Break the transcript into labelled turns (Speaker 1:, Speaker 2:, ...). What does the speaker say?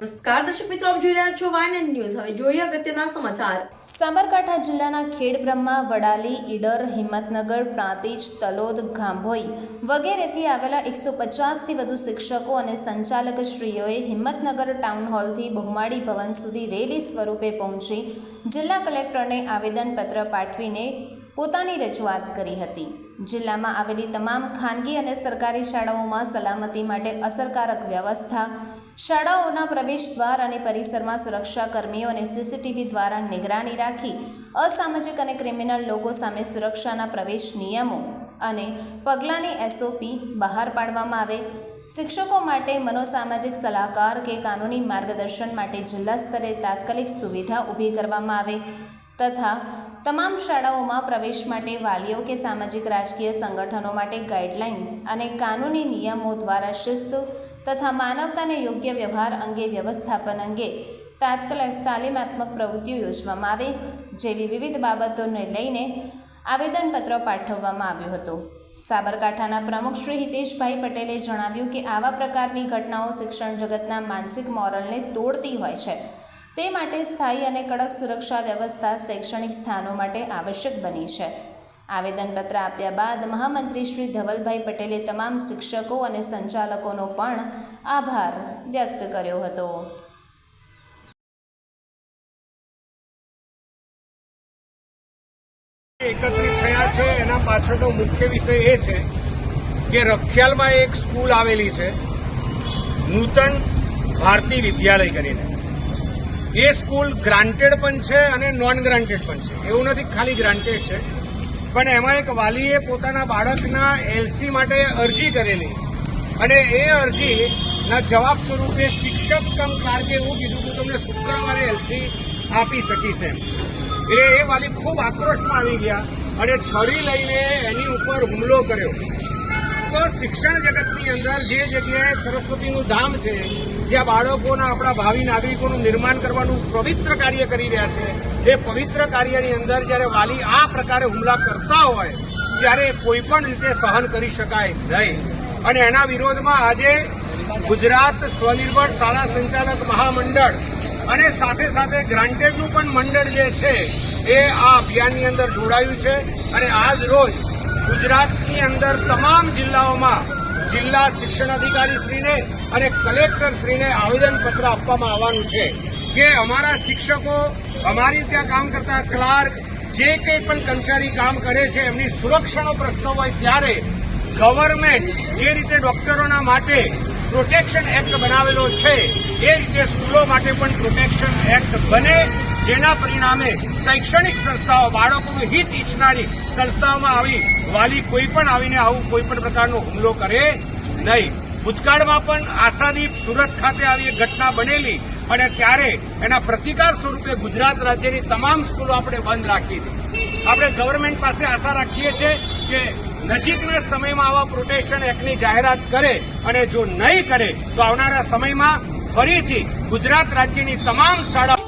Speaker 1: નમસ્કાર, દર્શક મિત્રો, આપ જોઈ રહ્યા છો વાયન ન્યૂઝ હવે જોઈએ અગત્યના સમાચાર.
Speaker 2: સાબરકાંઠા જિલ્લાના ખેડબ્રહ્મા, વડાલી, ઈડર, હિંમતનગર, પ્રાંતિજ, તલોદ, ગાંભોઈ વગેરેથી આવેલા એકસો પચાસથી વધુ શિક્ષકો અને સંચાલક શ્રીઓએ હિંમતનગર ટાઉન હોલથી બહુમાળી ભવન સુધી રેલી સ્વરૂપે પહોંચી જિલ્લા કલેક્ટરને આવેદનપત્ર પાઠવીને પોતાની રજૂઆત કરી હતી. જિલ્લામાં આવેલી તમામ ખાનગી અને સરકારી શાળાઓમાં સલામતી માટે અસરકારક વ્યવસ્થા, શાળાઓના પ્રવેશ દ્વાર અને પરિસરમાં સુરક્ષા કર્મીઓ અને સીસીટીવી દ્વારા નિગરાની રાખી, અસામાજિક અને ક્રિમિનલ લોકો સામે સુરક્ષાના પ્રવેશ નિયમો અને પગલાંની એસઓપી બહાર પાડવામાં આવે. શિક્ષકો માટે મનોસામાજિક સલાહકાર કે કાનૂની માર્ગદર્શન માટે જિલ્લા સ્તરે તાત્કાલિક સુવિધા ઊભી કરવામાં આવે. તથા તમામ શાળાઓમાં પ્રવેશ માટે વાલીઓ કે સામાજિક રાજકીય સંગઠનો માટે ગાઈડલાઈન અને કાનૂની નિયમો દ્વારા શિસ્ત તથા માનવતાને યોગ્ય વ્યવહાર અંગે વ્યવસ્થાપન અંગે તાત્કાલિક તાલીમાત્મક પ્રવૃત્તિઓ યોજવામાં આવે, જેવી વિવિધ બાબતોને લઈને આવેદનપત્ર પાઠવવામાં આવ્યું હતું. સાબરકાંઠાના પ્રમુખ શ્રી હિતેશભાઈ પટેલે જણાવ્યું કે આવા પ્રકારની ઘટનાઓ શિક્ષણ જગતના માનસિક મોરલને તોડતી હોય છે. તે માટે સ્થાયી અને કડક સુરક્ષા વ્યવસ્થા શૈક્ષણિક સ્થાનો માટે આવશ્યક બની છે. આવેદનપત્ર આપ્યા બાદ મહામંત્રી શ્રી ધવલભાઈ પટેલે તમામ શિક્ષકો અને સંચાલકોનો પણ આભાર વ્યક્ત કર્યો હતો.
Speaker 3: એકત્રિત થયા છે. એના પાછળનો મુખ્ય વિષય એ છે કે રખિયાલમાં એક સ્કૂલ આવેલી છે, નૂતન ભારતી વિદ્યાલય કરીને. એ સ્કૂલ ગ્રાન્ટેડ પણ છે અને નોન ગ્રાન્ટેડ પણ છે. એવું નથી ખાલી ગ્રાન્ટેડ છે. પણ એમાં એક વાલીએ પોતાના બાળકના એલસી માટે અરજી કરેલી. અને એ અરજીના જવાબ સ્વરૂપે શિક્ષક કમ ક્લાર્કે એવું કીધું કે તમને શુક્રવારે એલસી આપી શકીશ એમ. એટલે એ વાલી ખૂબ આક્રોશમાં આવી ગયા અને છરી લઈને એની ઉપર હુમલો કર્યો. તો શિક્ષણ જગતની અંદર જે જગ્યાએ સરસ્વતીનું ધામ છે, જ્યાં બાળકોના આપણા ભાવિ નાગરિકોનું નિર્માણ કરવાનું પવિત્ર કાર્ય કરી રહ્યા છે, એ પવિત્ર કાર્યની અંદર જ્યારે વાલી આ પ્રકારે હુમલા કરતા હોય, ત્યારે કોઈ પણ રીતે સહન કરી શકાય નહીં. અને એના વિરોધમાં આજે ગુજરાત સ્વનિર્ભર શાળા સંચાલક મહામંડળ અને સાથે સાથે ગ્રાન્ટેડનું પણ મંડળ જે છે, એ આ અભિયાનની અંદર જોડાયું છે. અને આજ રોજ ગુજરાતની અંદર તમામ જિલ્લાઓમાં જિલ્લા શિક્ષણ અધિકારી શ્રીને અને કલેક્ટર શ્રીને આવેદનપત્ર આપવામાં આવવાનું છે કે અમારા શિક્ષકો અમારી ત્યાં કામ કરતા ક્લાર્ક જે કંઈ પણ કર્મચારી કામ કરે છે, એમની સુરક્ષાનો પ્રશ્ન હોય ત્યારે ગવર્મેન્ટ જે રીતે ડોક્ટરોના માટે પ્રોટેક્શન એક્ટ બનાવેલો છે, એ રીતે સ્કૂલો માટે પણ પ્રોટેક્શન એક્ટ બને. જેના પરિણામે શૈક્ષણિક સંસ્થાઓ બાળકોનું હિત ઈચ્છનારી સંસ્થાઓમાં આવી વાલી કોઈ પણ આવીને આવું કોઈ પણ પ્રકારનો હુમલો કરે નહીં. ભૂતકાળમાં પણ આશાદીપ સુરત ખાતે આવી એક ઘટના બનેલી અને ત્યારે એના પ્રતિકાર સ્વરૂપે ગુજરાત રાજ્યની તમામ સ્કૂલો આપણે બંધ રાખી હતી આપણે ગવર્મેન્ટ પાસે આશા રાખીએ છીએ કે નજીકના સમયમાં આવા પ્રોટેક્શન એક્ટની જાહેરાત કરે અને જો નહીં કરે તો આવનારા સમયમાં ફરીથી ગુજરાત રાજ્યની તમામ શાળા